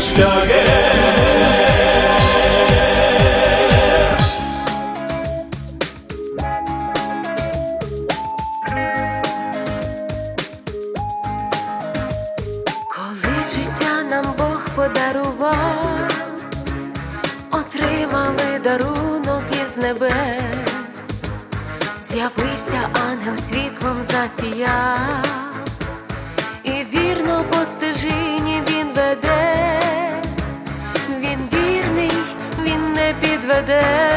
Шлягер. Коли життя нам Бог подарував, отримали дарунок із небес, з'явився ангел світлом засіяв, і вірно по today.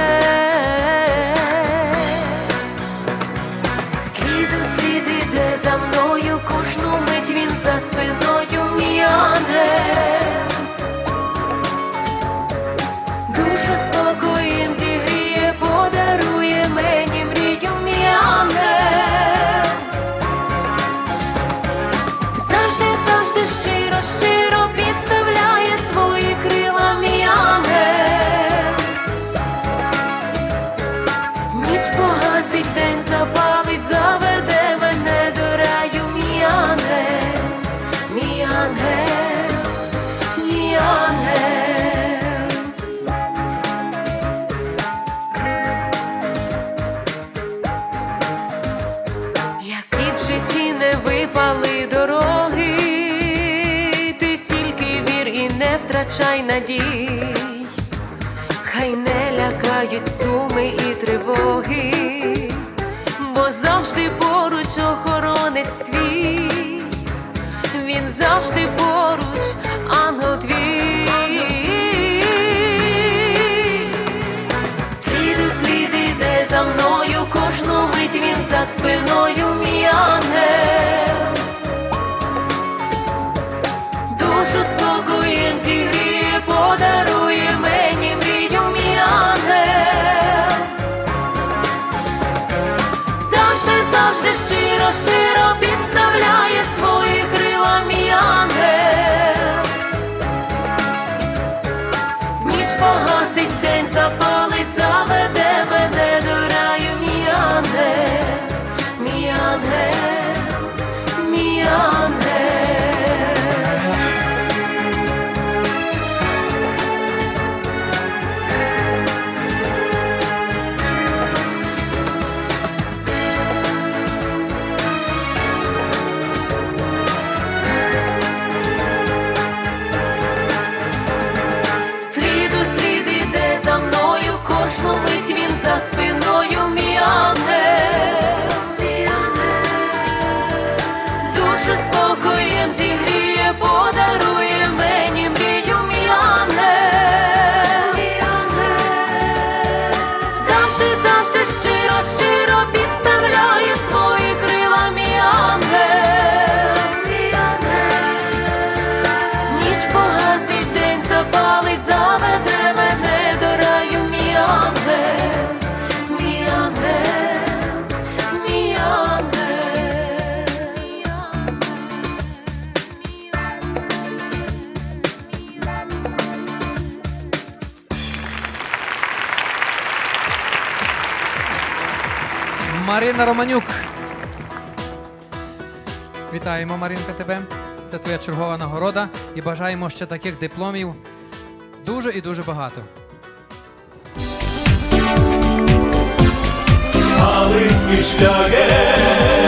Втрачай надій. Хай не лякають суми і тривоги, бо завжди поруч охоронець твій, він завжди поруч, Завжди, щиро, щиро підставляє Душу спокоєм зігріє, подарує мені мрію мій. Завжди, завжди щиро, щиро Марина Романюк. Вітаємо, Маринка, тебе. Це твоя чергова нагорода і бажаємо ще таких дипломів дуже і дуже багато. Галицький шлягер.